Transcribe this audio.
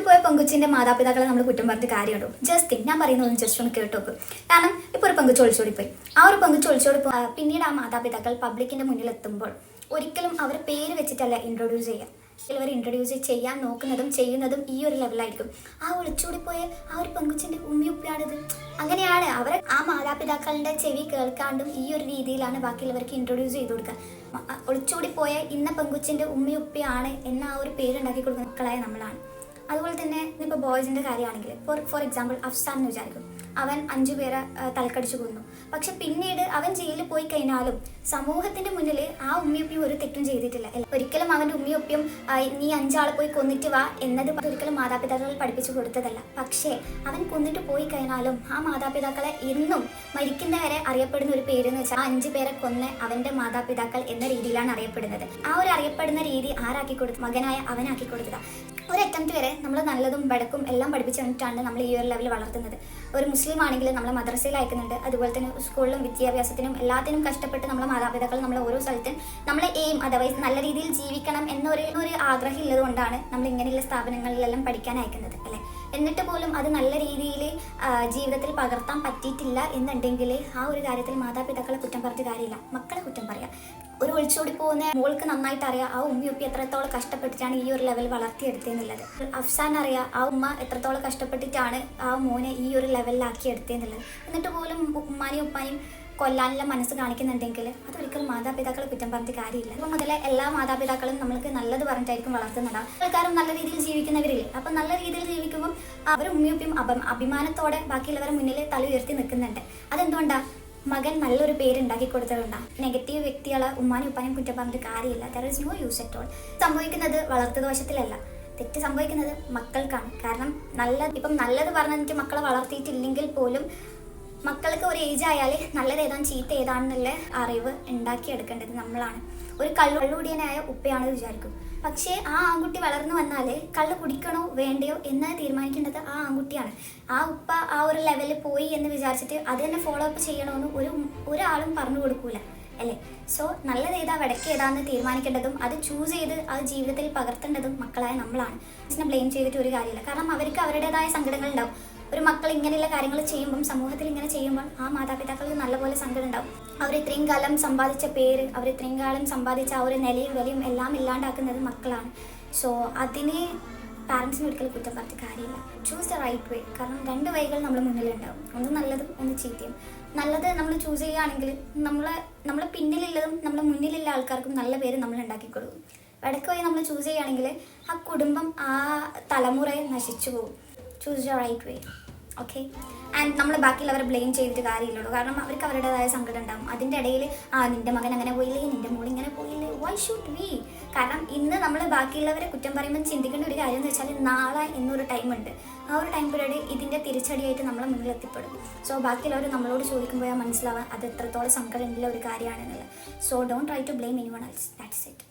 ഒളിച്ചോടിപ്പോയ പെങ്കുച്ചിന്റെ മാതാപിതാക്കളെ നമ്മൾ കുറ്റം പറഞ്ഞിട്ട് കാര്യമുണ്ടോ? ജസ്റ്റ് ഞാൻ പറയുന്നത് ജസ്റ്റ് ഒന്ന് കേട്ടോക്ക്. കാരണം ഇപ്പോൾ ഒരു പെങ്കുച്ച് ഒളിച്ചോടിപ്പോയി. ആ ഒരു പെങ്കുച്ച് ഒളിച്ചോടിപ്പോ ആ, പിന്നീട് ആ മാതാപിതാക്കൾ പബ്ലിക്കിന്റെ മുന്നിൽ എത്തുമ്പോൾ ഒരിക്കലും അവർ പേര് വെച്ചിട്ടല്ല ഇൻട്രൊഡ്യൂസ് ചെയ്യുക ചിലവർ ഇൻട്രൊഡ്യൂസ് ചെയ്യാൻ നോക്കുന്നതും ചെയ്യുന്നതും ഈ ഒരു ലെവലായിരിക്കും ആ ഒളിച്ചോടിപ്പോയ ആ ഒരു പെങ്കുച്ചിന്റെ ഉമ്മിയുപ്പിയാണിത് അങ്ങനെയാണ് അവർ ആ മാതാപിതാക്കളുടെ ചെവി കേൾക്കാണ്ടും ഈ ഒരു രീതിയിലാണ് ബാക്കിയുള്ളവർക്ക് ഇൻട്രൊഡ്യൂസ് ചെയ്ത് കൊടുക്കുക. ഒളിച്ചോടി പോയ ഇന്ന പെങ്കുച്ചിന്റെ ഉമ്മിയുപ്പിയാണ് എന്ന ആ ഒരു പേരുണ്ടാക്കി കൊടുക്കുന്ന മക്കളായ നമ്മളാണ്. അതുപോലെ തന്നെ ഇപ്പോൾ ബോയ്സിന്റെ കാര്യമാണെങ്കിൽ ഫോർ ഫോർ എക്സാമ്പിൾ അഫ്സാൻ എന്ന് വിചാരിക്കും. അവൻ അഞ്ചു പേരെ തലക്കടിച്ചു കൊന്നു. പക്ഷെ പിന്നീട് അവൻ ജയിലിൽ പോയി കഴിഞ്ഞാലും സമൂഹത്തിന്റെ മുന്നിൽ ആ ഉമ്മിയൊപ്പിയും ഒരു തെറ്റും ചെയ്തിട്ടില്ല. ഒരിക്കലും അവന്റെ ഉമ്മിയൊപ്പിയും നീ അഞ്ചാളെ പോയി കൊന്നിട്ട് വാ എന്നത് ഒരിക്കലും മാതാപിതാക്കൾ പഠിപ്പിച്ചു കൊടുത്തതല്ല. പക്ഷേ അവൻ കൊന്നിട്ട് പോയി കഴിഞ്ഞാലും ആ മാതാപിതാക്കളെ എന്നും മരിക്കുന്നവരെ അറിയപ്പെടുന്ന ഒരു പേര് എന്ന് വെച്ചാൽ അഞ്ചു പേരെ കൊന്ന് അവന്റെ മാതാപിതാക്കൾ എന്ന രീതിയിലാണ് അറിയപ്പെടുന്നത്. ആ ഒരു അറിയപ്പെടുന്ന രീതി ആരാക്കി കൊടുത്തു മകനായ അവനാക്കി കൊടുത്തത്. ഒരു അറ്റംപ്റ്റ് വരെ നമ്മൾ നല്ലതും വടക്കും എല്ലാം പഠിപ്പിച്ചു വന്നിട്ടാണ് നമ്മൾ ഈ ഒരു ലെവൽ വളർത്തുന്നത്. ഒരു മുസ്ലിം ആണെങ്കിൽ നമ്മളെ മദ്രസയിൽ അയക്കുന്നുണ്ട്. അതുപോലെ തന്നെ സ്കൂളിലും വിദ്യാഭ്യാസത്തിനും എല്ലാത്തിനും കഷ്ടപ്പെട്ട് നമ്മളെ മാതാപിതാക്കൾ നമ്മളെ ഓരോ സ്ഥലത്തും നമ്മളെ എയിം അതർവൈസ് നല്ല രീതിയിൽ ജീവിക്കണം എന്നൊരു ഒരു ആഗ്രഹം ഉള്ളതുകൊണ്ടാണ് നമ്മൾ ഇങ്ങനെയുള്ള സ്ഥാപനങ്ങളിലെല്ലാം പഠിക്കാൻ അയക്കുന്നത് അല്ലേ? എന്നിട്ട് പോലും അത് നല്ല രീതിയിൽ ജീവിതത്തിൽ പകർത്താൻ പറ്റിയിട്ടില്ല എന്നുണ്ടെങ്കിൽ ആ ഒരു കാര്യത്തിൽ മാതാപിതാക്കളെ കുറ്റം പറഞ്ഞിട്ട് കാര്യമില്ല. മക്കളെ കുറ്റം പറയാം. ഒരു ഒളിച്ചോടി പോകുന്ന മോൾക്ക് നന്നായിട്ട് അറിയാം ആ ഉമ്മയൊപ്പി എത്രത്തോളം കഷ്ടപ്പെട്ടിട്ടാണ് ഈ ഒരു ലെവൽ വളർത്തിയെടുത്തതെന്നുള്ളത്. അഫ്സാൻ അറിയാം ആ ഉമ്മ എത്രത്തോളം കഷ്ടപ്പെട്ടിട്ടാണ് ആ മോനെ ഈ ഒരു ലെവലിലാക്കി എടുത്തതെന്നുള്ളത്. എന്നിട്ട് പോലും ഉമ്മാനെയും ഉപ്പാനെയും കൊല്ലാനുള്ള മനസ്സ് കാണിക്കുന്നുണ്ടെങ്കിൽ അതൊരിക്കലും മാതാപിതാക്കളെ കുറ്റം പറഞ്ഞിട്ട് കാര്യമില്ല. അപ്പം മുതലേ എല്ലാ മാതാപിതാക്കളും നമ്മൾക്ക് നല്ലത് പറഞ്ഞിട്ടായിരിക്കും വളർത്തുന്നുണ്ടാവും ആൾക്കാരും നല്ല രീതിയിൽ ജീവിക്കുന്നവരില്ലേ? അപ്പം നല്ല രീതിയിൽ ജീവിക്കുമ്പോൾ അവർ ഉമ്മയുപ്പയും അഭിമാനത്തോടെ ബാക്കിയുള്ളവരെ മുന്നിൽ തല ഉയർത്തി നിൽക്കുന്നുണ്ട്. അതെന്തുകൊണ്ടാ? മകൻ നല്ലൊരു പേര് ഉണ്ടാക്കി കൊടുത്തതുകൊണ്ടാണ് നെഗറ്റീവ് വ്യക്തികളെ ഉമ്മാനും ഉപ്പാനും കുറ്റം പറഞ്ഞിട്ട് കാര്യമില്ല. There is no use at all സംഭവിക്കുന്നത് വളർത്തു ദോഷത്തിലല്ല. തെറ്റ് സംഭവിക്കുന്നത് മക്കൾക്കാണ്. കാരണം നല്ല ഇപ്പം നല്ലത് എനിക്ക് മക്കളെ വളർത്തിയിട്ടില്ലെങ്കിൽ പോലും മക്കൾക്ക് ഒരു ഏജ് ആയാൽ നല്ലത് ഏതാണ് ചീത്ത ഏതാണെന്നുള്ള അറിവ് ഉണ്ടാക്കിയെടുക്കേണ്ടത് നമ്മളാണ്. ഒരു കള്ളു കള്ളുകൂടിയനായ ഉപ്പയാണെന്ന് വിചാരിക്കും. പക്ഷേ ആ ആൺകുട്ടി വളർന്നു വന്നാൽ കള്ള് കുടിക്കണോ വേണ്ടയോ എന്ന് തീരുമാനിക്കേണ്ടത് ആ ആൺകുട്ടിയാണ്. ആ ഉപ്പ ആ ഒരു ലെവലിൽ പോയി എന്ന് വിചാരിച്ചിട്ട് അത് തന്നെ ഫോളോ അപ്പ് ചെയ്യണമെന്ന് ഒരു ഒരാളും പറഞ്ഞു കൊടുക്കൂല അല്ലേ? സോ നല്ലത് ഏതാ വിടക്ക് ഏതാന്ന് തീരുമാനിക്കേണ്ടതും അത് ചൂസ് ചെയ്ത് അത് ജീവിതത്തിൽ പകർത്തേണ്ടതും മക്കളായ നമ്മളാണ്. ബ്ലെയിം ചെയ്തിട്ട് ഒരു കാര്യമില്ല. കാരണം അവർക്ക് അവരുടേതായ സങ്കടങ്ങൾ ഉണ്ടാവും ഒരു മക്കൾ ഇങ്ങനെയുള്ള കാര്യങ്ങൾ ചെയ്യുമ്പോൾ സമൂഹത്തിൽ ഇങ്ങനെ ചെയ്യുമ്പോൾ ആ മാതാപിതാക്കൾക്ക് നല്ലപോലെ സങ്കടം ഉണ്ടാവും. അവർ ഇത്രയും കാലം സമ്പാദിച്ച പേര് അവർ ഇത്രയും കാലം സമ്പാദിച്ച ആ ഒരു നിലയും വിലയും എല്ലാം ഇല്ലാണ്ടാക്കുന്നത് മക്കളാണ്. സോ അതിനെ പാരൻസിന് ഒരിക്കലും കുറ്റം പറഞ്ഞ കാര്യമില്ല. ചൂസ് ദ റൈറ്റ് വേ കാരണം രണ്ട് വഴികൾ നമ്മൾ മുന്നിലുണ്ടാവും. ഒന്ന് നല്ലതും ഒന്ന് ചീത്തയും. നല്ലത് നമ്മൾ ചൂസ് ചെയ്യുകയാണെങ്കിൽ നമ്മളെ നമ്മളെ പിന്നിലുള്ളതും നമ്മളെ മുന്നിലുള്ള ആൾക്കാർക്കും നല്ല പേര് നമ്മൾ ഉണ്ടാക്കി കൊടുക്കും വടക്ക് വഴി നമ്മൾ ചൂസ് ചെയ്യുകയാണെങ്കിൽ ആ കുടുംബം ആ തലമുറയെ നശിച്ചു പോകും. Choose your right way okay and നമ്മൾ ബാക്കിയുള്ളവരെ ബ്ലെയിം ചെയ്തിട്ട് കാര്യമില്ലല്ലോ കാരണം അവർക്ക് അവരുടേതായ സങ്കടം ഉണ്ടാകും അതിന്റെ ഇടയിൽ ആ നിന്റെ മകൻ അങ്ങനെ പോയില്ലേ? നിന്റെ മോൾ ഇങ്ങനെ പോയില്ലേ? വൈ ഷുഡ് വി കാരണം ഇന്ന് നമ്മൾ ബാക്കിയുള്ളവരെ കുറ്റം പറയുമ്പോൾ ചിന്തിക്കേണ്ട ഒരു കാര്യം എന്ന് വെച്ചാൽ നാളെ എന്നൊരു ടൈമുണ്ട് ആ ഒരു ടൈം പീരീഡ് ഇതിന്റെ തിരിച്ചടിയായിട്ട് നമ്മളെ മുന്നിൽ എത്തിപ്പെടും. സോ ബാക്കിയുള്ളവർ നമ്മളോട് ചോദിക്കുമ്പോഴാണ് മനസ്സിലാവുക അത് എത്രത്തോളം സങ്കടമുള്ള ഒരു കാര്യമാണെന്നുള്ളത്. So don't try to blame anyone that's it